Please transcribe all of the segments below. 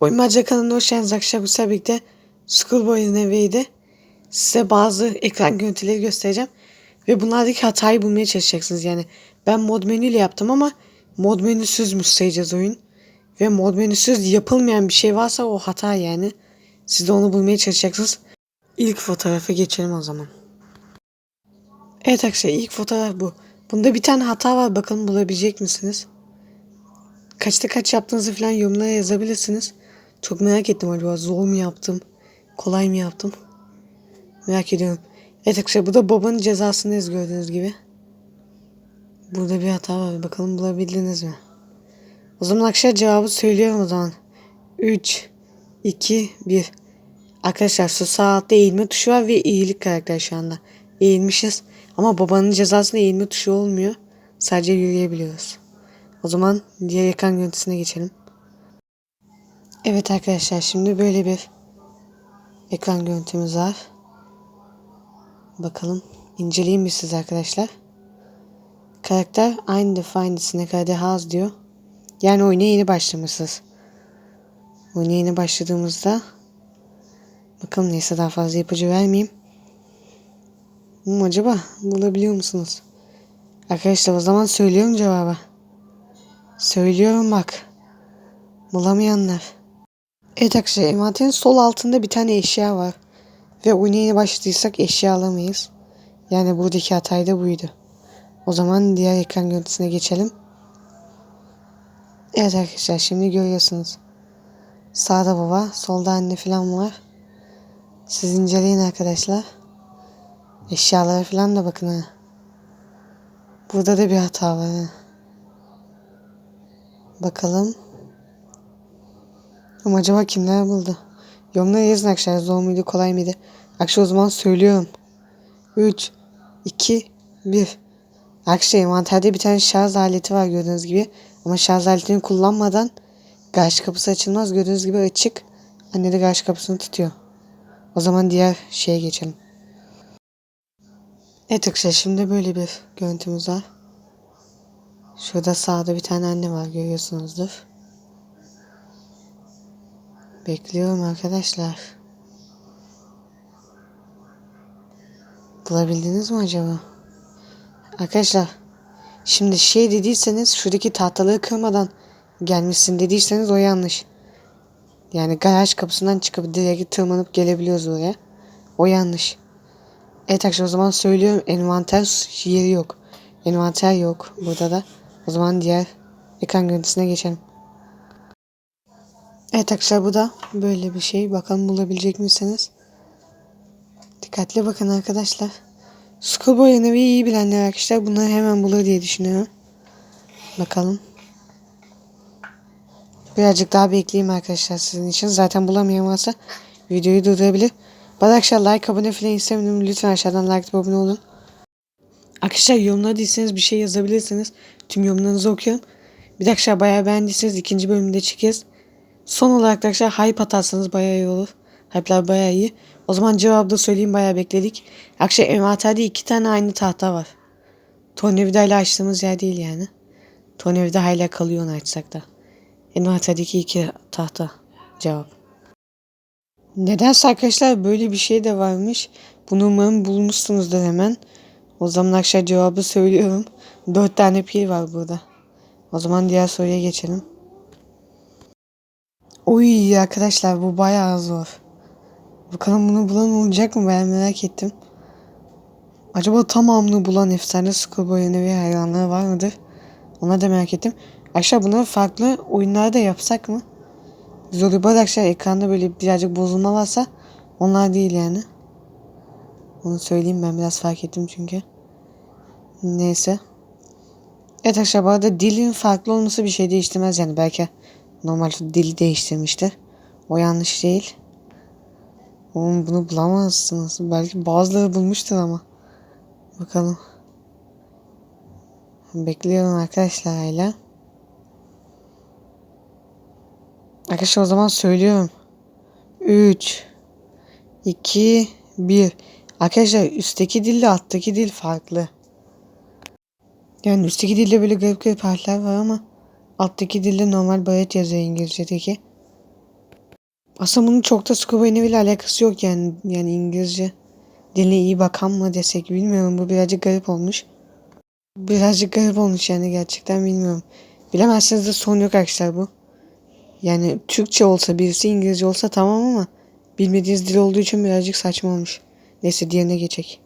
Oyunmaca kanalına hoş geldiniz arkadaşlar. Bu birlikte Schoolboy'un eviydi. Size bazı ekran görüntüleri göstereceğim. Ve bunlardaki hatayı bulmaya çalışacaksınız yani. Ben mod menüyle yaptım ama mod menüsüzmüş sayacağız oyun. Ve mod menüsüz yapılmayan bir şey varsa o hata yani. Siz de onu bulmaya çalışacaksınız. İlk fotoğrafa geçelim o zaman. Evet arkadaşlar ilk fotoğraf bu. Bunda bir tane hata var bakalım bulabilecek misiniz? Kaçta kaç yaptığınızı falan yorumlara yazabilirsiniz. Çok merak ettim acaba zor mu yaptım? Kolay mı yaptım? Merak ediyorum. Evet arkadaşlar bu da babanın cezasındayız gördüğünüz gibi. Burada bir hata var. Bakalım bulabildiniz mi? O zaman arkadaşlar cevabı söylüyorum o zaman. 3, 2, 1. Arkadaşlar şu sağ altta eğilme tuşu var ve iyilik karakter şu anda. Eğilmişiz. Ama babanın cezasında eğilme tuşu olmuyor. Sadece yürüyebiliyoruz. O zaman diğer ekran görüntüsüne geçelim. Evet arkadaşlar şimdi böyle bir ekran görüntümüz var. Bakalım inceleyeyim mi siz arkadaşlar. Karakter aynı defined'sine kadar has diyor. Yani oyuna yeni başlamışsınız. Oyuna yeni başladığımızda bakalım neyse daha fazla ipucu vermeyeyim. Hmm, acaba bulabiliyor musunuz? Arkadaşlar o zaman söylüyorum cevabı. Söylüyorum bak. Bulamayanlar. Evet arkadaşlar envanterin sol altında bir tane eşya var. Ve oyuna başladıysak eşya alamayız. Yani buradaki hatay da buydu. O zaman diğer ekran görüntüsüne geçelim. Evet arkadaşlar şimdi görüyorsunuz. Sağda baba, solda anne falan var. Siz inceleyin arkadaşlar. Eşyalara falan da bakın ha. Burada da bir hata var ha. Bakalım. Ama acaba kimler buldu? Yorumlara yazın arkadaşlar. Zor muydu kolay mıydı? Arkadaşlar o zaman söylüyorum. 3, 2, 1. Arkadaşlar envanterde bir tane şarj aleti var gördüğünüz gibi. Ama şarj aletini kullanmadan garaj kapısı açılmaz. Gördüğünüz gibi açık. Anne de garaj kapısını tutuyor. O zaman diğer şeye geçelim. Evet arkadaşlar şimdi böyle bir görüntümüz var. Şurada sağda bir tane anne var görüyorsunuzdur. Bekliyorum arkadaşlar. Bulabildiniz mi acaba? Arkadaşlar şimdi şey dediyseniz şuradaki tahtaları kırmadan gelmişsin dediyseniz o yanlış. Yani garaj kapısından çıkıp direkt tırmanıp gelebiliyoruz oraya. O yanlış. Evet arkadaşlar o zaman söylüyorum envanter yeri yok. Envanter yok burada da. O zaman diğer ekran görüntüsüne geçelim. Evet arkadaşlar bu da böyle bir şey. Bakalım bulabilecek misiniz? Dikkatli bakın arkadaşlar. Schoolboy evi iyi bilenler arkadaşlar bunları hemen bulur diye düşünüyorum. Bakalım. Birazcık daha bekleyeyim arkadaşlar sizin için. Zaten bulamayan varsa videoyu durdurabilir. Bana arkadaşlar like abone falan istemiyorum. Lütfen aşağıdan like abone olun. Arkadaşlar yorumlara değilseniz bir şey yazabilirsiniz. Tüm yorumlarınızı okuyorum. Bir de arkadaşlar bayağı beğendiyseniz ikinci bölümde çekeceğiz. Son olarak arkadaşlar hype atarsanız bayağı iyi olur. Hype'lar bayağı iyi. O zaman cevabı da söyleyeyim bayağı bekledik. Arkadaşlar envanterde iki tane aynı tahta var. Tornavida ile açtığımız yer değil yani. Tornavida hala kalıyor onu açsak da. Envanterdeki iki tahta cevap. Nedense arkadaşlar böyle bir şey de varmış. Bunu umarım bulmuşsunuzdur hemen. O zaman arkadaşlar cevabı söylüyorum. Dört tane pil var burada. O zaman diğer soruya geçelim. Oy arkadaşlar bu bayağı zor. Bakalım bunu bulan olacak mı ben merak ettim. Acaba tamamını bulan efsane Schoolboy ve hayranları var mıdır? Ona da merak ettim. Arkadaşlar bunları farklı oyunlarda yapsak mı? Zorba arkadaşlar ekranda böyle birazcık bozulma varsa onlar değil yani. Onu söyleyeyim ben biraz fark ettim çünkü. Neyse. Evet arkadaşlar bu arada dilin farklı olması bir şey değiştirmez yani belki normal dili değiştirmiştir. O yanlış değil. Oğlum bunu bulamazsınız. Belki bazıları bulmuştur ama. Bakalım. Bekliyorum arkadaşlar hala. Arkadaşlar o zaman söylüyorum. 3 2 1 Arkadaşlar üstteki dille alttaki dil farklı. Yani üstteki dilde böyle garip garip harfler var ama alttaki dilde normal bayat yazıyor İngilizce'deki. Aslında bunun çok da scuba ile alakası yok yani. Yani İngilizce diline iyi bakan mı desek bilmiyorum. Bu birazcık garip olmuş. Birazcık garip olmuş yani gerçekten bilmiyorum. Bilemezseniz de sorun yok arkadaşlar bu. Yani Türkçe olsa birisi İngilizce olsa tamam ama bilmediğiniz dil olduğu için birazcık saçma olmuş. Neyse diğerine geçek.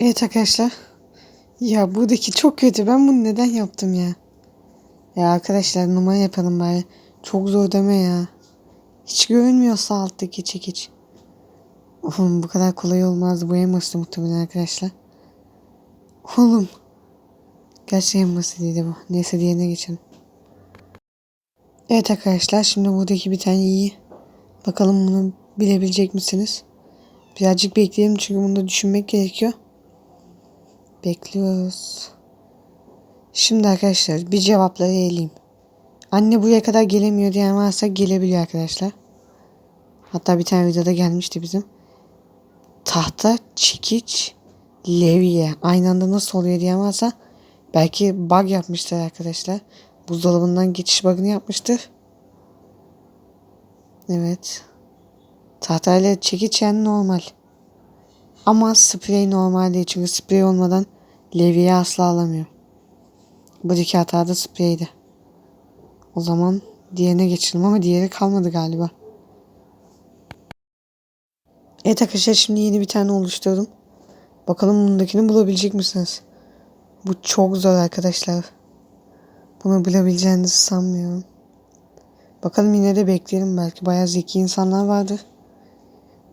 Evet arkadaşlar. Ya buradaki çok kötü. Ben bunu neden yaptım ya? Ya arkadaşlar numara yapalım bari. Çok zor deme ya. Hiç görünmüyorsa alttaki çekiç. Oğlum bu kadar kolay olmazdı. Bu en basit muhtemelen arkadaşlar. Oğlum. Gerçekten en basitiydi bu. Neyse diğerine geçelim. Evet arkadaşlar şimdi buradaki bir tane iyi. Bakalım bunu bilebilecek misiniz? Birazcık bekleyelim çünkü bunu da düşünmek gerekiyor. Bekliyoruz. Şimdi arkadaşlar bir cevapları eleyim. Anne buraya kadar gelemiyor diyen varsa gelebiliyor arkadaşlar. Hatta bir tane videoda gelmişti bizim. Tahta, çekiç, levye. Aynı anda nasıl oluyor diyen varsa belki bug yapmışlar arkadaşlar. Buzdolabından geçiş bug'ını yapmıştır. Evet. Tahtayla çekiç yani normal. Ama sprey normal değil çünkü sprey olmadan levyeyi asla alamıyor. Buradaki hata da spreydi. O zaman diğerine geçelim ama diğeri kalmadı galiba. Evet arkadaşlar şimdi yeni bir tane oluşturdum. Bakalım bundakini bulabilecek misiniz? Bu çok zor arkadaşlar. Bunu bilebileceğinizi sanmıyorum. Bakalım yine de bekleyelim belki bayağı zeki insanlar vardır.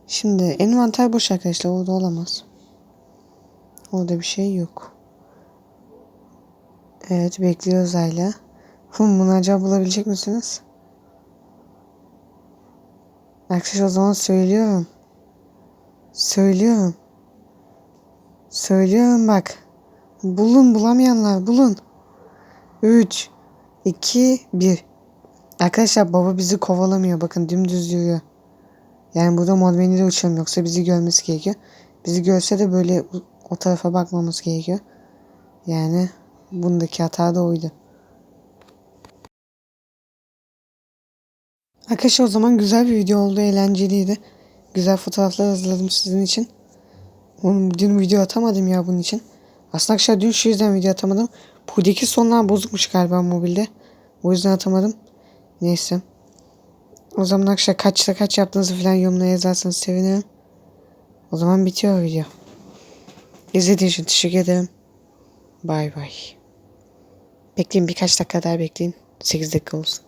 Şimdi envanter boş arkadaşlar orada olamaz. Orada bir şey yok. Evet bekliyoruz hala. Bunu acaba bulabilecek misiniz? Arkadaşlar o zaman söylüyorum. Söylüyorum. Söylüyorum bak. Bulun bulamayanlar bulun. 3 2 1 Arkadaşlar baba bizi kovalamıyor. Bakın dümdüz yürüyor. Yani burada mod menüde uçalım yoksa bizi görmesi gerekiyor. Bizi görse de böyle o tarafa bakmamız gerekiyor. Yani bundaki hata da oydu. Arkadaşlar o zaman güzel bir video oldu. Eğlenceliydi. Güzel fotoğraflar hazırladım sizin için. Oğlum dün video atamadım ya bunun için. Aslında arkadaşlar dün şu yüzden video atamadım. Buradaki sonlar bozukmuş galiba mobilde. O yüzden atamadım. Neyse. O zaman arkadaşlar kaçta kaç yaptığınızı falan yorumlara yazarsanız sevinirim. O zaman bitiyor video. İzlediğiniz için teşekkür ederim. Bay bay. Bekleyin birkaç dakika daha bekleyin. 8 dakika olsun.